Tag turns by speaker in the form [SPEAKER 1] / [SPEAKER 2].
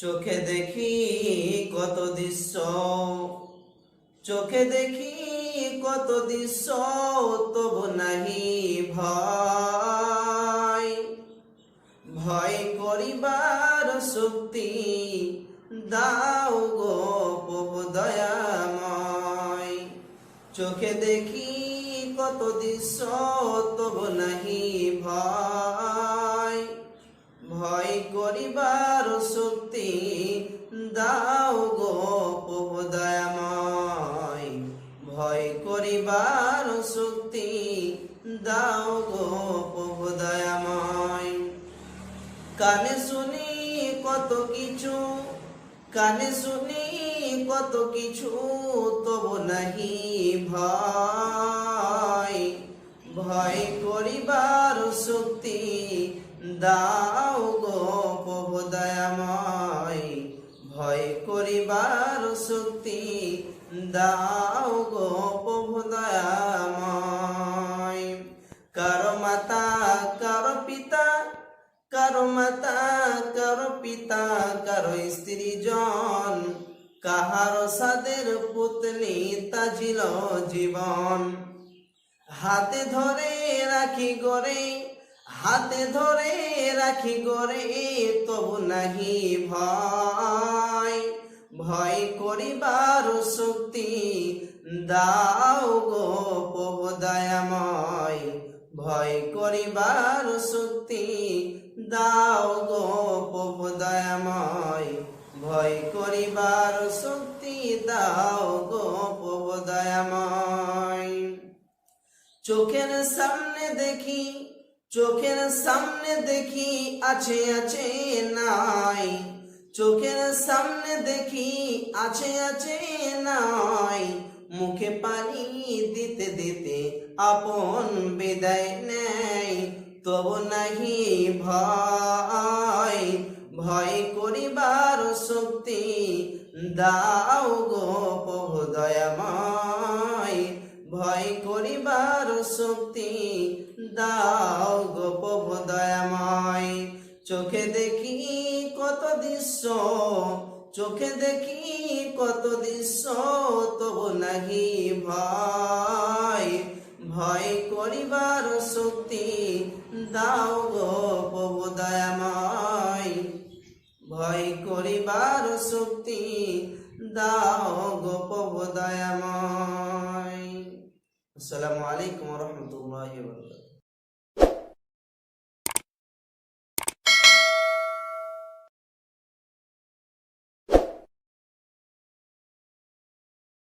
[SPEAKER 1] চোখে দেখি কত দৃশ্য, চোখে দেখি কত দৃশ্য, তবু নাহি ভয়। ভয় করিবার শক্তি দাও গো দয়াময়। চোখে দেখি কত দৃশ্য, তবু নাহি ভয়। ভয় করিবার শক্তি দাও গো দয়াময়। ভয় করিবার শক্তি দাও গো দয়াময়। কানে শুনি কত কিছু, কানে শুনি কত কিছু, তবু নাহি ভয়। ভয় করিবার দাও গো প্রভু দয়াময়, ভয় করিবার শক্তি দাও গো প্রভু দয়াময়। কারও মাতা, কারও পিতা, কারও মাতা, কারও পিতা, কারও স্ত্রী জন, কাহারো সাদের পুতনি তাজিল জীবন। হাতে ধরে রাখি গরে হাতে ধরে রাখি গরে তবু নাহি ভয়। ভয় করিবার শক্তি দাও গো প্রভু দয়াময়। ভয় করিবার শক্তি দাও গো প্রভু দয়াময়। ভয় করিবার শক্তি দাও গো প্রভু দয়াময়। চোখের সামনে দেখি চোখের সামনে দেখি আছে আছে নাই। চোখের সামনে দেখি আছে আছে নাই। মুখে পানি দিতে দিতে আপন বিদায় নেয় তবু নাহি ভয় ভয় করিবার শক্তি দাও গো প্রভু দয়াময়। ভয় করিবার শক্তি দাও দৃশ্য, চোখে দেখি কত দৃশ্য, তবু নাহি ভয়। ভয় করিবার শক্তি দাও গো প্রভু দয়াময়। ভয় করিবার শক্তি দাও গো প্রভু দয়াময়। আসসালামু আলাইকুম রহমতুল্লাহ